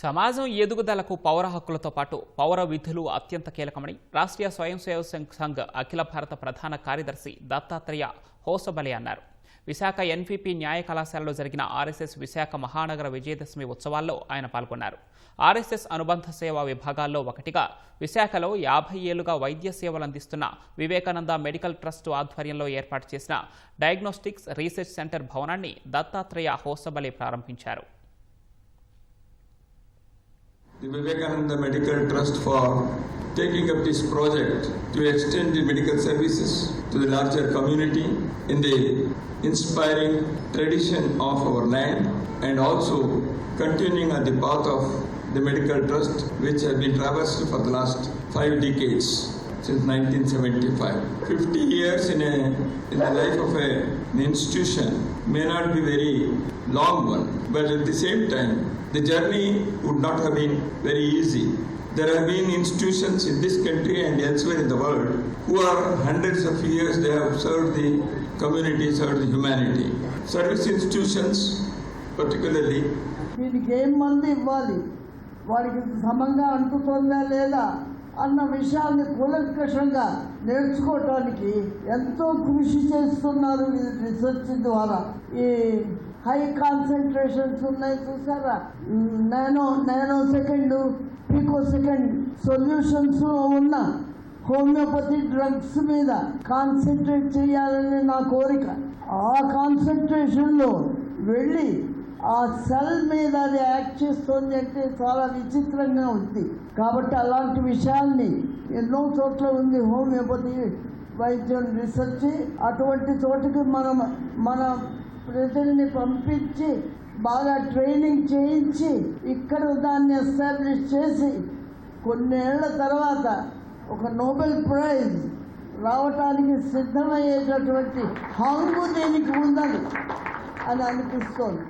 సమాజం ఎదుగుదలకు పౌర హక్కులతో పాటు పౌర విధులు అత్యంత కీలకమని రాష్ట్రీయ స్వయం సేవ సంఘ్ అఖిల భారత ప్రధాన కార్యదర్శి దత్తాత్రేయ హోసబలి అన్నారు. విశాఖ ఎన్పీపీ న్యాయ కళాశాలలో జరిగిన ఆర్ఎస్ఎస్ విశాఖ మహానగర విజయదశమి ఉత్సవాల్లో ఆయన పాల్గొన్నారు. ఆర్ఎస్ఎస్ అనుబంధ సేవా విభాగాల్లో ఒకటిగా విశాఖలో యాభై ఏళ్ళుగా వైద్య సేవలు అందిస్తున్న వివేకానంద మెడికల్ ట్రస్ట్ ఆధ్వర్యంలో ఏర్పాటు చేసిన డయాగ్నోస్టిక్స్ రీసెర్చ్ సెంటర్ భవనాన్ని దత్తాత్రేయ హోసబలి ప్రారంభించారు. The Vivekananda Medical Trust for taking up this project to extend the medical services to the larger community in the inspiring tradition of our land and also continuing on the path of the medical trust which has been traversed for the last five decades since 1975. 50 years in, a, in the life of a, an institution may not be very long one, but at the same time, the journey would not have been very easy. There have been institutions in this country and elsewhere in the world who are hundreds of years they have served the community, served the humanity. Service institutions, particularly వీడికి ఏం మంది ఇవ్వాలి వాడికి సమంగా అంటుతుందా లేదా అన్న విషయాన్ని కూలంకషంగా నేర్చుకోవటానికి ఎంతో కృషి చేస్తున్నారు ఈ రీసెర్చ్ ద్వారా. ఈ హై కాన్సన్ట్రేషన్స్ ఉన్నాయి చూసారా? Nano nanosecond పీకో second solutions ఉన్న హోమియోపతి డ్రగ్స్ మీద కాన్సన్ట్రేట్ చేయాలని నా కోరిక. ఆ కాన్సన్ట్రేషన్లో వెళ్ళి ఆ సెల్ మీద అది యాక్ట్ చేస్తుంది అంటే చాలా విచిత్రంగా ఉంది. కాబట్టి అలాంటి విషయాల్ని ఎన్నో చోట్ల ఉంది. హోమియోపతి వైద్యం రీసెర్చ్ అటువంటి చోటుకి మనం మన ప్రజల్ని పంపించి బాగా ట్రైనింగ్ చేయించి ఇక్కడ దాన్ని ఎస్టాబ్లిష్ చేసి కొన్నేళ్ళ తర్వాత ఒక నోబెల్ ప్రైజ్ రావటానికి సిద్ధమయ్యేటటువంటి హంగు దీనికి ఉందని అని అనిపిస్తోంది.